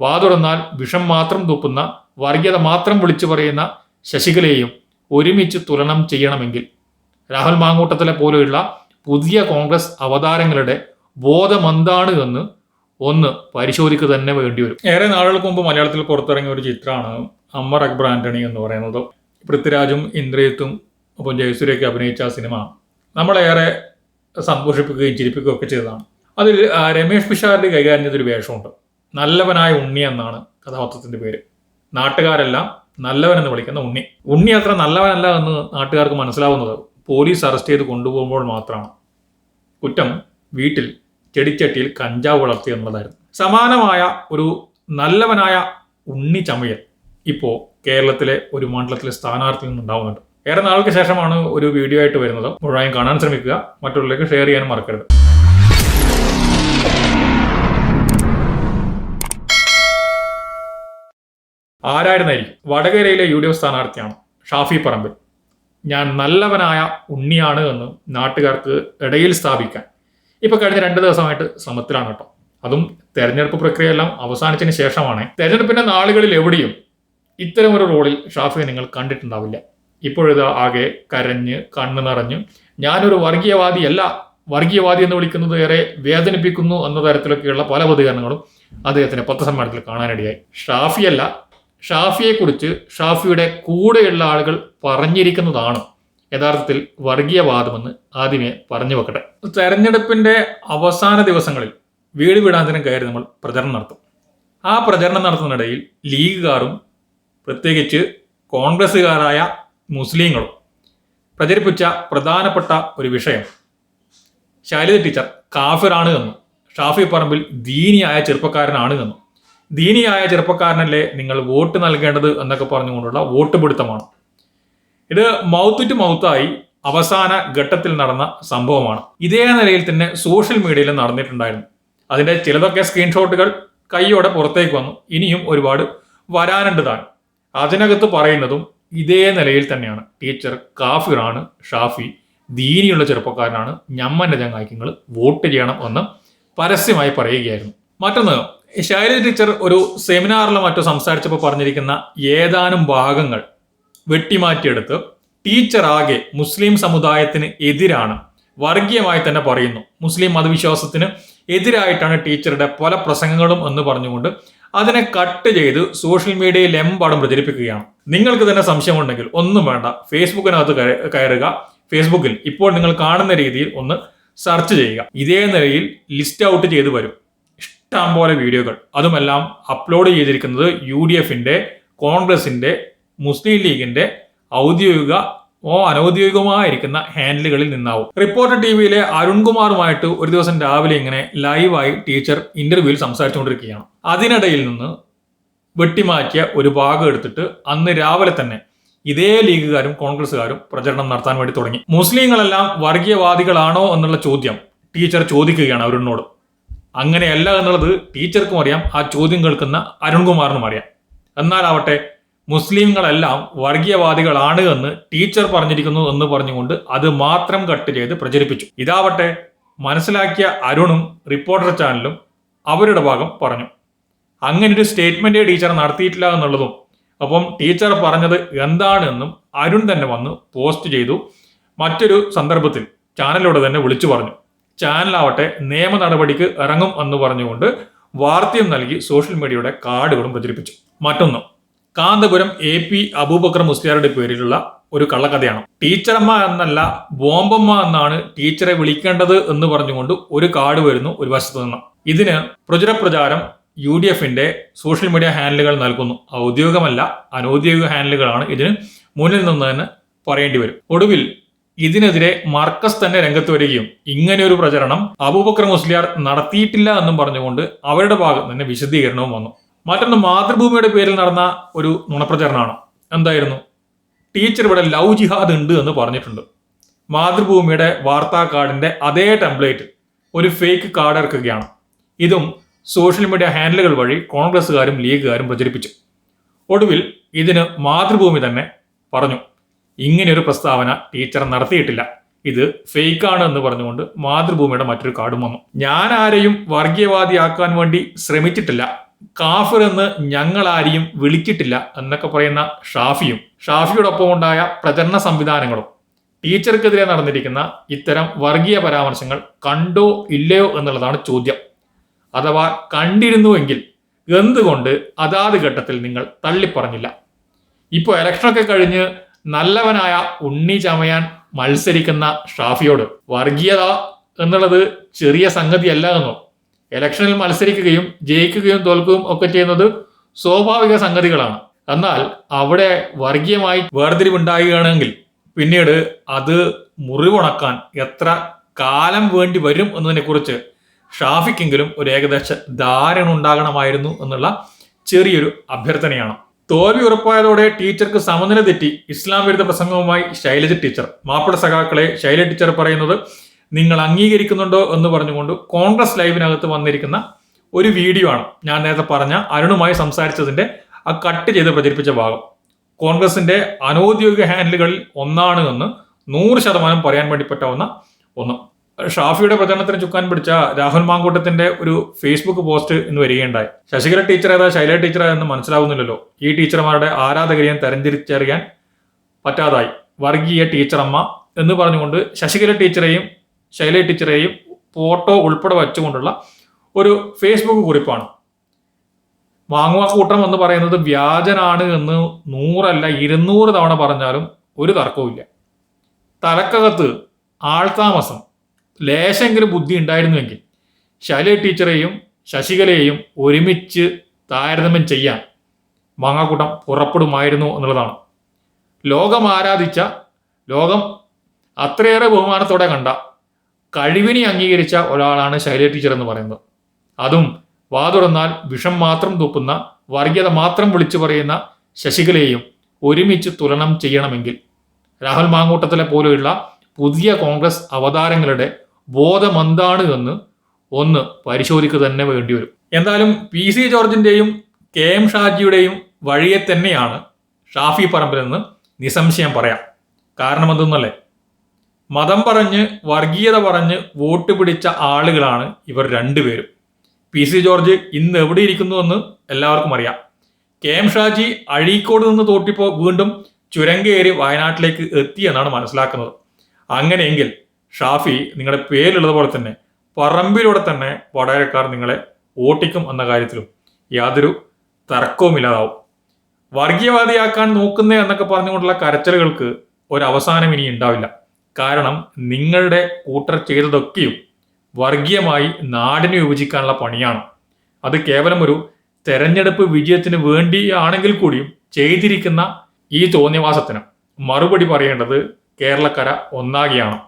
വാതുറന്നാൽ വിഷം മാത്രം തൂപ്പുന്ന വർഗീയത മാത്രം വിളിച്ചു പറയുന്ന ശശികലയെയും ഒരുമിച്ച് തുലനം ചെയ്യണമെങ്കിൽ രാഹുൽ മാങ്കൂട്ടത്തിലെ പോലെയുള്ള പുതിയ കോൺഗ്രസ് അവതാരങ്ങളുടെ ബോധമെന്താണ് എന്ന് ഒന്ന് പരിശോധിക്കുക തന്നെ വേണ്ടി വരും. ഏറെ നാളുകൾക്ക് മുമ്പ് മലയാളത്തിൽ പുറത്തിറങ്ങിയ ഒരു ചിത്രമാണ് അമ്മർ അക്ബർ ആന്റണി എന്ന് പറയുന്നത്. പൃഥ്വിരാജും ഇന്ദ്രയത്തും ഒപ്പം ജയസൂര്യയൊക്കെ അഭിനയിച്ച ആ സിനിമ നമ്മളേറെ സന്തോഷിപ്പിക്കുകയും ചിരിപ്പിക്കുകയും ഒക്കെ ചെയ്തതാണ്. അതിൽ രമേഷ് പിഷാറിന്റെ കൈകാര്യം ചെയ്തൊരു വേഷമുണ്ട്. നല്ലവനായ ഉണ്ണി എന്നാണ് കഥാപാത്രത്തിന്റെ പേര്. നാട്ടുകാരെല്ലാം നല്ലവനെന്ന് വിളിക്കുന്ന ഉണ്ണി. ഉണ്ണി അത്ര നല്ലവനല്ല എന്ന് നാട്ടുകാർക്ക് മനസ്സിലാവുന്നത് പോലീസ് അറസ്റ്റ് ചെയ്ത് കൊണ്ടുപോകുമ്പോൾ മാത്രമാണ്. കുറ്റം വീട്ടിൽ ചെടിച്ചട്ടിയിൽ കഞ്ചാവ് വളർത്തി എന്നുള്ളതായിരുന്നു. സമാനമായ ഒരു നല്ലവനായ ഉണ്ണി ചമയൽ ഇപ്പോൾ കേരളത്തിലെ ഒരു മണ്ഡലത്തിലെ സ്ഥാനാർത്ഥിയിൽ നിന്നുണ്ടാവുന്നുണ്ട്. ഏറെ നാൾക്ക് ശേഷമാണ് ഒരു വീഡിയോ ആയിട്ട് വരുന്നത്. മുഴുവൻ കാണാൻ ശ്രമിക്കുക. മറ്റുള്ളവരിലേക്ക് ഷെയർ ചെയ്യാനും മറക്കരുത്. ആരായിരുന്നായിരിക്കും വടകരയിലെ യു ഡി എഫ് സ്ഥാനാർത്ഥിയാണ് ഷാഫി പറമ്പിൽ. ഞാൻ നല്ലവനായ ഉണ്ണിയാണ് എന്ന് നാട്ടുകാർക്ക് ഇടയിൽ സ്ഥാപിക്കാൻ. ഇപ്പൊ കഴിഞ്ഞ രണ്ട് ദിവസമായിട്ട് ശ്രമത്തിലാണ് കേട്ടോ. അതും തെരഞ്ഞെടുപ്പ് പ്രക്രിയയെല്ലാം അവസാനിച്ചതിന് ശേഷമാണ്. തെരഞ്ഞെടുപ്പിന്റെ നാളുകളിൽ എവിടെയും ഇത്തരം ഒരു റോളിൽ ഷാഫിയെ നിങ്ങൾ കണ്ടിട്ടുണ്ടാവില്ല. ഇപ്പോഴിത് ആകെ കരഞ്ഞ് കണ്ണു നിറഞ്ഞ് ഞാനൊരു വർഗീയവാദിയല്ല വർഗീയവാദി എന്ന് വിളിക്കുന്നത് ഏറെ വേദനിപ്പിക്കുന്നു എന്ന തരത്തിലൊക്കെയുള്ള പല പ്രതികരണങ്ങളും അദ്ദേഹത്തിന്റെ പത്രസമ്മേളനത്തിൽ കാണാനിടയായി. ഷാഫിയല്ല ഷാഫിയെക്കുറിച്ച് ഷാഫിയുടെ കൂടെയുള്ള ആളുകൾ പറഞ്ഞിരിക്കുന്നതാണ് യഥാർത്ഥത്തിൽ വർഗീയവാദമെന്ന് ആദ്യമേ പറഞ്ഞു വെക്കട്ടെ. തെരഞ്ഞെടുപ്പിന്റെ അവസാന ദിവസങ്ങളിൽ വീട് വീടാന്തരം കയറി നമ്മൾ പ്രചരണം നടത്തും. ആ പ്രചരണം നടത്തുന്നിടയിൽ ലീഗുകാരും പ്രത്യേകിച്ച് കോൺഗ്രസ്സുകാരായ മുസ്ലിങ്ങളും പ്രചരിപ്പിച്ച പ്രധാനപ്പെട്ട ഒരു വിഷയം. ശൈലജ ടീച്ചർ കാഫിറാണ് എന്നും ഷാഫി പറമ്പിൽ ദീനിയായ ചെറുപ്പക്കാരനാണ് എന്നും. ദീനിയായ ചെറുപ്പക്കാരനല്ലേ നിങ്ങൾ വോട്ട് നൽകേണ്ടത് എന്നൊക്കെ പറഞ്ഞുകൊണ്ടുള്ള വോട്ട് പിടുത്തമാണ് ഇത് മൗത്ത് ടു മൗത്തായി അവസാന ഘട്ടത്തിൽ നടന്ന സംഭവമാണ്. ഇതേ നിലയിൽ തന്നെ സോഷ്യൽ മീഡിയയിൽ നടന്നിട്ടുണ്ടായിരുന്നു. അതിന്റെ ചിലതൊക്കെ സ്ക്രീൻഷോട്ടുകൾ കൈയോടെ പുറത്തേക്ക് വന്നു. ഇനിയും ഒരുപാട് വരാനുണ്ടതാണ് അതിനകത്ത് പറയുന്നതും ഇതേ നിലയിൽ തന്നെയാണ്. ടീച്ചർ കാഫിറാണ് ഷാഫി ദീനിയുള്ള ചെറുപ്പക്കാരനാണ്. ഞമ്മന്റെ ചങ്ങായിക്കങ്ങൾ വോട്ട് ചെയ്യണം എന്ന് പരസ്യമായി പറയുകയായിരുന്നു. മറ്റൊന്ന് ശൈലജ ടീച്ചർ ഒരു സെമിനാറിൽ മറ്റോ സംസാരിച്ചപ്പോൾ പറഞ്ഞിരിക്കുന്ന ഏതാനും ഭാഗങ്ങൾ വെട്ടിമാറ്റിയെടുത്ത് ടീച്ചർ ആകെ മുസ്ലിം സമുദായത്തിന് എതിരാണ്. വർഗീയമായി തന്നെ പറയുന്നു. മുസ്ലിം മതവിശ്വാസത്തിന് എതിരായിട്ടാണ് ടീച്ചറുടെ പല പ്രസംഗങ്ങളും എന്ന് പറഞ്ഞുകൊണ്ട് അതിനെ കട്ട് ചെയ്ത് സോഷ്യൽ മീഡിയയിൽ എമ്പാടും പ്രചരിപ്പിക്കുകയാണ്. നിങ്ങൾക്ക് തന്നെ സംശയമുണ്ടെങ്കിൽ ഒന്നും വേണ്ട. ഫേസ്ബുക്കിനകത്ത് കയറുക. ഫേസ്ബുക്കിൽ ഇപ്പോൾ നിങ്ങൾ കാണുന്ന രീതിയിൽ ഒന്ന് സെർച്ച് ചെയ്യുക. ഇതേ നിലയിൽ ലിസ്റ്റ് ഔട്ട് ചെയ്ത് വരും. ഇഷ്ടം പോലെ വീഡിയോകൾ. അതുമെല്ലാം അപ്ലോഡ് ചെയ്തിരിക്കുന്നത് യു ഡി എഫിന്റെ കോൺഗ്രസിന്റെ മുസ്ലിം ലീഗിന്റെ ഔദ്യോഗിക ഓ അനൗദ്യോഗികമായിരിക്കുന്ന ഹാൻഡിലുകളിൽ നിന്നാവും. റിപ്പോർട്ടർ ടി വിയിലെ അരുൺകുമാറുമായിട്ട് ഒരു ദിവസം രാവിലെ ഇങ്ങനെ ലൈവായി ടീച്ചർ ഇന്റർവ്യൂവിൽ സംസാരിച്ചുകൊണ്ടിരിക്കുകയാണ്. അതിനിടയിൽ നിന്ന് വെട്ടിമാറ്റിയ ഒരു ഭാഗം എടുത്തിട്ട് അന്ന് രാവിലെ തന്നെ ഇതേ ലീഗുകാരും കോൺഗ്രസ്സുകാരും പ്രചരണം നടത്താൻ വേണ്ടി തുടങ്ങി. മുസ്ലിങ്ങളെല്ലാം വർഗീയവാദികളാണോ എന്നുള്ള ചോദ്യം ടീച്ചർ ചോദിക്കുകയാണ് അരുണിനോട്. അങ്ങനെയല്ല എന്നുള്ളത് ടീച്ചർക്കും അറിയാം ആ ചോദ്യം കേൾക്കുന്ന അരുൺകുമാറിനും അറിയാം. എന്നാലാവട്ടെ മുസ്ലിങ്ങളെല്ലാം വർഗീയവാദികളാണ് എന്ന് ടീച്ചർ പറഞ്ഞിരിക്കുന്നു എന്ന് പറഞ്ഞുകൊണ്ട് അത് മാത്രം കട്ട് ചെയ്ത് പ്രചരിപ്പിച്ചു. ഇതാവട്ടെ മനസ്സിലാക്കിയ അരുണും റിപ്പോർട്ടർ ചാനലും അവരുടെ ഭാഗം പറഞ്ഞു. അങ്ങനെ ഒരു സ്റ്റേറ്റ്മെന്റ് ടീച്ചർ നടത്തിയിട്ടില്ല എന്നുള്ളതും അപ്പം ടീച്ചർ പറഞ്ഞത് എന്താണെന്നും അരുൺ തന്നെ വന്ന് പോസ്റ്റ് ചെയ്തു. മറ്റൊരു സന്ദർഭത്തിൽ ചാനലിലൂടെ തന്നെ വിളിച്ചു പറഞ്ഞു. ചാനലാവട്ടെ നിയമ നടപടിക്ക് ഇറങ്ങും എന്ന് പറഞ്ഞുകൊണ്ട് വാർത്തയും നൽകി സോഷ്യൽ മീഡിയയുടെ കാർഡുകളും പ്രചരിപ്പിച്ചു. മറ്റൊന്ന് കാന്തപുരം എ പി അബൂബക്കർ മുസ്ലിയാരുടെ പേരിലുള്ള ഒരു കള്ളക്കഥയാണ്. ടീച്ചറമ്മ എന്നല്ല ബോംബമ്മ എന്നാണ് ടീച്ചറെ വിളിക്കേണ്ടത് എന്ന് പറഞ്ഞുകൊണ്ട് ഒരു കാർഡ് വരുന്നു ഒരു വശത്ത് നിന്ന്. ഇതിന് പ്രചുര പ്രചാരം യു ഡി എഫിന്റെ സോഷ്യൽ മീഡിയ ഹാൻഡിലുകൾ നൽകുന്നു. ഔദ്യോഗികമല്ല അനൗദ്യോഗിക ഹാൻഡിലുകളാണ് ഇതിന് മുന്നിൽ നിന്ന് തന്നെ പറയേണ്ടി വരും. ഒടുവിൽ ഇതിനെതിരെ മർക്കസ് തന്നെ രംഗത്ത് വരികയും ഇങ്ങനെ ഒരു പ്രചരണം അബൂബക്കർ മുസ്ലിയാർ നടത്തിയിട്ടില്ല എന്നും പറഞ്ഞുകൊണ്ട് അവരുടെ ഭാഗത്ത് തന്നെ വിശദീകരണവും വന്നു. മറ്റൊന്ന് മാതൃഭൂമിയുടെ പേരിൽ നടന്ന ഒരു നുണപ്രചരണമാണ്. എന്തായിരുന്നു? ടീച്ചർ ഇവിടെ ലവ് ജിഹാദ് ഉണ്ട് എന്ന് പറഞ്ഞിട്ടുണ്ട്. മാതൃഭൂമിയുടെ വാർത്താ കാർഡിന്റെ അതേ ടെംപ്ലേറ്റ് ഒരു ഫേക്ക് കാർഡ് ഇറക്കുകയാണ്. ഇതും സോഷ്യൽ മീഡിയ ഹാൻഡിലുകൾ വഴി കോൺഗ്രസ്സുകാരും ലീഗുകാരും പ്രചരിപ്പിച്ചു. ഒടുവിൽ ഇതിന് മാതൃഭൂമി തന്നെ പറഞ്ഞു. ഇങ്ങനെയൊരു പ്രസ്താവന ടീച്ചർ നടത്തിയിട്ടില്ല. ഇത് ഫേക്കാണ് എന്ന് പറഞ്ഞുകൊണ്ട് മാതൃഭൂമിയുടെ മറ്റൊരു കാർഡും വന്നു. ഞാൻ ആരെയും വർഗീയവാദിയാക്കാൻ വേണ്ടി ശ്രമിച്ചിട്ടില്ല. കാഫിർ എന്ന് ഞങ്ങൾ ആരെയും വിളിച്ചിട്ടില്ല എന്നൊക്കെ പറയുന്ന ഷാഫിയും ഷാഫിയോടൊപ്പം ഉണ്ടായ പ്രചരണ സംവിധാനങ്ങളും ടീച്ചർക്കെതിരെ നടന്നിരിക്കുന്ന ഇത്തരം വർഗീയ പരാമർശങ്ങൾ കണ്ടോ ഇല്ലയോ എന്നുള്ളതാണ് ചോദ്യം. അഥവാ കണ്ടിരുന്നുവെങ്കിൽ എന്തുകൊണ്ട് അതാത് ഘട്ടത്തിൽ നിങ്ങൾ തള്ളിപ്പറഞ്ഞില്ല? ഇപ്പോൾ ഇലക്ഷനൊക്കെ കഴിഞ്ഞ് നല്ലവനായ ഉണ്ണി ചമയാൻ മത്സരിക്കുന്ന ഷാഫിയോട് വർഗീയത എന്നുള്ളത് ചെറിയ സംഗതിയല്ല എന്നോ. ഇലക്ഷനിൽ മത്സരിക്കുകയും ജയിക്കുകയും തോൽക്കുകയും ഒക്കെ ചെയ്യുന്നത് സ്വാഭാവിക സംഗതികളാണ്. എന്നാൽ അവിടെ വർഗീയമായി വേർതിരിവുണ്ടാകുകയാണെങ്കിൽ പിന്നീട് അത് മുറിവുണക്കാൻ എത്ര കാലം വേണ്ടി വരും എന്നതിനെക്കുറിച്ച് ഷാഫിക്കെങ്കിലും ഒരു ഏകദേശ ധാരണ ഉണ്ടാകണമായിരുന്നു എന്നുള്ള ചെറിയൊരു അഭ്യർത്ഥനയാണ്. തോൽവി ഉറപ്പായതോടെ ടീച്ചർക്ക് സമനില തെറ്റി. ഇസ്ലാം വിരുദ്ധ പ്രസംഗവുമായി ശൈലജ ടീച്ചർ. മാപ്പിള സഖാക്കളെ ശൈലജ ടീച്ചർ പറയുന്നത് നിങ്ങൾ അംഗീകരിക്കുന്നുണ്ടോ എന്ന് പറഞ്ഞുകൊണ്ട് കോൺഗ്രസ് ലൈവിനകത്ത് വന്നിരിക്കുന്ന ഒരു വീഡിയോ ആണ് ഞാൻ നേരത്തെ പറഞ്ഞ അരുണുമായി സംസാരിച്ചതിന്റെ ആ കട്ട് ചെയ്ത് പ്രചരിപ്പിച്ച ഭാഗം. കോൺഗ്രസിന്റെ അനൌദ്യോഗിക ഹാൻഡിലുകളിൽ ഒന്നാണ് എന്ന് നൂറ് ശതമാനം പറയാൻ വേണ്ടി പറ്റാവുന്ന ഒന്ന്. ഷാഫിയുടെ പ്രചരണത്തിന് ചുക്കാൻ പിടിച്ച രാഹുൽ മാങ്കൂട്ടത്തിന്റെ ഒരു ഫേസ്ബുക്ക് പോസ്റ്റ് ഇന്ന് വരികയുണ്ടായി. ശശികല ടീച്ചർ ഏതാ ശൈല ടീച്ചർ എന്ന് മനസ്സിലാവുന്നില്ലല്ലോ. ഈ ടീച്ചർമാരുടെ ആരാധകരെയും തരംതിരിച്ചറിയാൻ പറ്റാതായി. വർഗീയ ടീച്ചറമ്മ എന്ന് പറഞ്ഞുകൊണ്ട് ശശികല ടീച്ചറെയും ശൈല ടീച്ചറെയും ഫോട്ടോ ഉൾപ്പെടെ വച്ചുകൊണ്ടുള്ള ഒരു ഫേസ്ബുക്ക് കുറിപ്പാണ്. വാങ്ങുവാക്കൂട്ടം എന്ന് പറയുന്നത് വ്യാജനാണ് എന്ന് നൂറല്ല ഇരുന്നൂറ് തവണ പറഞ്ഞാലും ഒരു തർക്കവുമില്ല. തലക്കകത്ത് ആൾതാമസം ലേശെങ്കിലും ബുദ്ധി ഉണ്ടായിരുന്നുവെങ്കിൽ ശൈല ടീച്ചറെയും ശശികലയെയും ഒരുമിച്ച് താരതമ്യം ചെയ്യാൻ മാങ്ങാക്കൂട്ടം പുറപ്പെടുമായിരുന്നു എന്നുള്ളതാണ്. ലോകം ആരാധിച്ച ലോകം അത്രയേറെ ബഹുമാനത്തോടെ കണ്ട കഴിവിനെ അംഗീകരിച്ച ഒരാളാണ് ശൈല ടീച്ചർ എന്ന് പറയുന്നത്. അതും വാതുറന്നാൽ വിഷം മാത്രം തൂപ്പുന്ന വർഗീയത മാത്രം വിളിച്ചു പറയുന്ന ശശികലയെയും ഒരുമിച്ച് തുലനം ചെയ്യണമെങ്കിൽ രാഹുൽ മാങ്കൂട്ടത്തിലെ പോലെയുള്ള പുതിയ കോൺഗ്രസ് അവതാരങ്ങളുടെ ബോധമെന്താണ് എന്ന് ഒന്ന് പരിശോധിക്കുക തന്നെ വേണ്ടി വരും എന്തായാലും പി സി ജോർജിന്റെയും കെ എം ഷാജിയുടെയും വഴിയെ തന്നെയാണ് ഷാഫി പറമ്പിലെന്ന് നിസംശയം പറയാം. കാരണം എന്തെന്നല്ലേ മതം പറഞ്ഞ് വർഗീയത പറഞ്ഞ് വോട്ട് പിടിച്ച ആളുകളാണ് ഇവർ രണ്ടുപേരും. പി സി ജോർജ് ഇന്ന് എവിടെ ഇരിക്കുന്നുവെന്ന് എല്ലാവർക്കും അറിയാം. കെ എം ഷാജി അഴീക്കോട് നിന്ന് തോട്ടിപ്പോ വീണ്ടും ചുരങ്കേറി വയനാട്ടിലേക്ക് എത്തിയെന്നാണ് മനസ്സിലാക്കുന്നത്. അങ്ങനെയെങ്കിൽ ഷാഫി നിങ്ങളുടെ പേരിലുള്ളതുപോലെ തന്നെ പറമ്പിലൂടെ തന്നെ വടകരക്കാർ നിങ്ങളെ ഓട്ടിക്കും എന്ന കാര്യത്തിലും യാതൊരു തർക്കവുമില്ലാതാവും വർഗീയവാദിയാക്കാൻ നോക്കുന്നേ എന്നൊക്കെ പറഞ്ഞുകൊണ്ടുള്ള കരച്ചിലുകൾക്ക് ഒരവസാനം ഇനി ഉണ്ടാവില്ല. കാരണം നിങ്ങളുടെ കൂട്ടർ ചെയ്തതൊക്കെയും വർഗീയമായി നാടിനെ വിഭജിക്കാനുള്ള പണിയാണ്. അത് കേവലം ഒരു തെരഞ്ഞെടുപ്പ് വിജയത്തിന് വേണ്ടിയാണെങ്കിൽ കൂടിയും ചെയ്തിരിക്കുന്ന ഈ തോന്നിയവാസത്തിന് മറുപടി പറയേണ്ടത് കേരളക്കര ഒന്നാകെയാണ്.